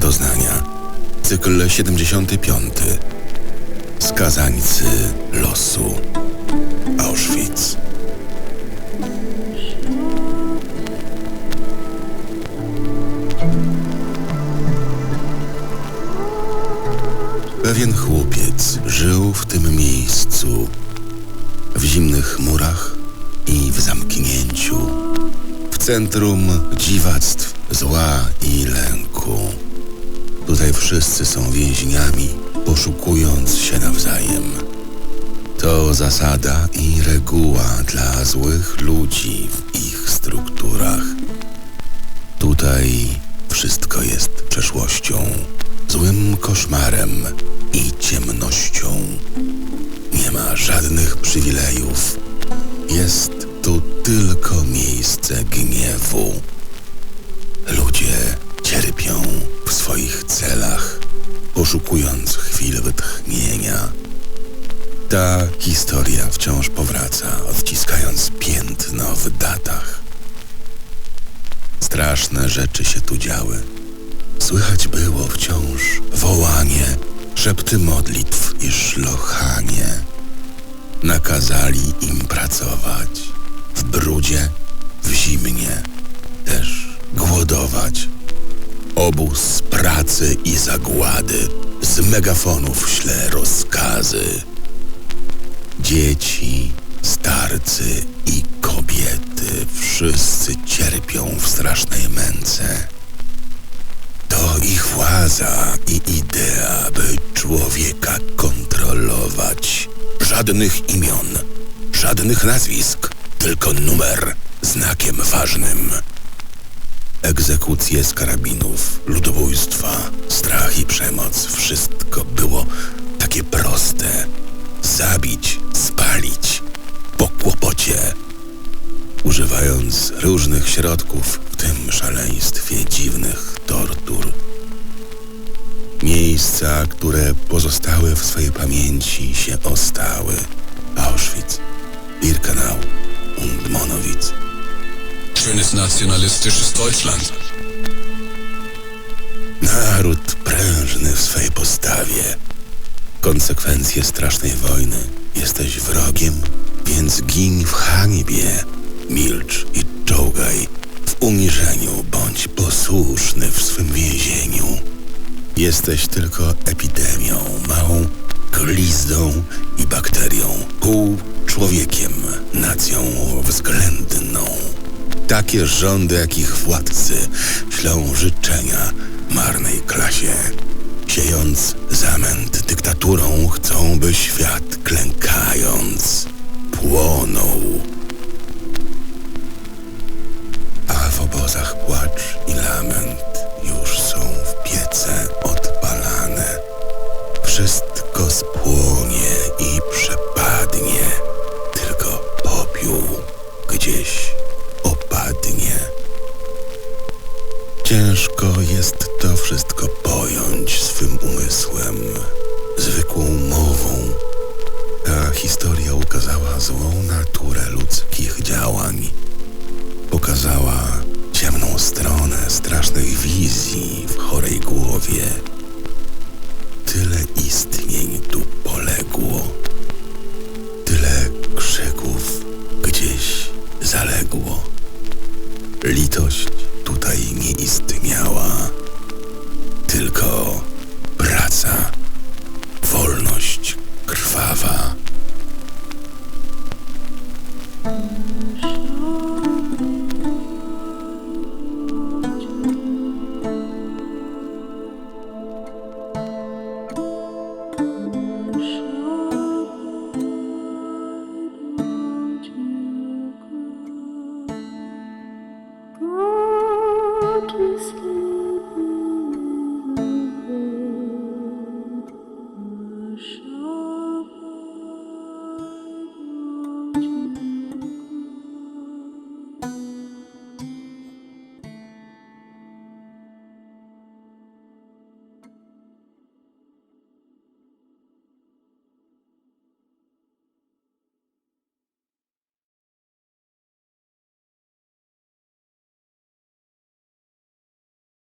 Doznania. Cykl 75. Skazańcy losu. Auschwitz. Pewien chłopiec żył w tym miejscu, w zimnych murach i w zamknięciu, w centrum dziwactw, zła i lęku. Tutaj wszyscy są więźniami, poszukując się nawzajem. To zasada i reguła dla złych ludzi w ich strukturach. Tutaj wszystko jest przeszłością, złym koszmarem i ciemnością. Ma żadnych przywilejów. Jest tu tylko miejsce gniewu. Ludzie cierpią w swoich celach, poszukując chwil wytchnienia. Ta historia wciąż powraca, odciskając piętno w datach. Straszne rzeczy się tu działy. Słychać było wciąż wołanie, szepty modlitw i szlochanie. Nakazali im pracować w brudzie, w zimnie, też głodować. Obóz pracy i zagłady z megafonów śle rozkazy. Dzieci, starcy i kobiety wszyscy cierpią w strasznej męce. To ich władza i idea, by człowieka kontrolować. Żadnych imion, żadnych nazwisk, tylko numer znakiem ważnym. Egzekucje z karabinów, ludobójstwa, strach i przemoc wszystko było takie proste. Zabić, spalić, po kłopocie. Używając różnych środków, w tym szaleństwie dziwnych tortur. Miejsca, które pozostały w swojej pamięci się ostały. Auschwitz, Birkenau und Monowitz. Schönes nationalistisches Deutschland. Naród prężny w swej postawie. Konsekwencje strasznej wojny. Jesteś wrogiem, więc giń w hańbie. Milcz i czołgaj. W uniżeniu bądź posłuszny w swym więzieniu. Jesteś tylko epidemią, małą glizdą i bakterią, pół człowiekiem, nacją względną. Takie rządy, jakich władcy ślą życzenia marnej klasie. Siejąc zamęt dyktaturą, chcą, by świat klękając płonął. A w obozach płacz i lament gdzieś opadnie. Ciężko jest to wszystko pojąć swym umysłem, zwykłą mową. Ta historia ukazała złą naturę ludzkich działań. Pokazała ciemną stronę strasznych wizji w chorej głowie. Tyle istnień tu Litość tutaj nie istniała, tylko praca, wolność krwawa. just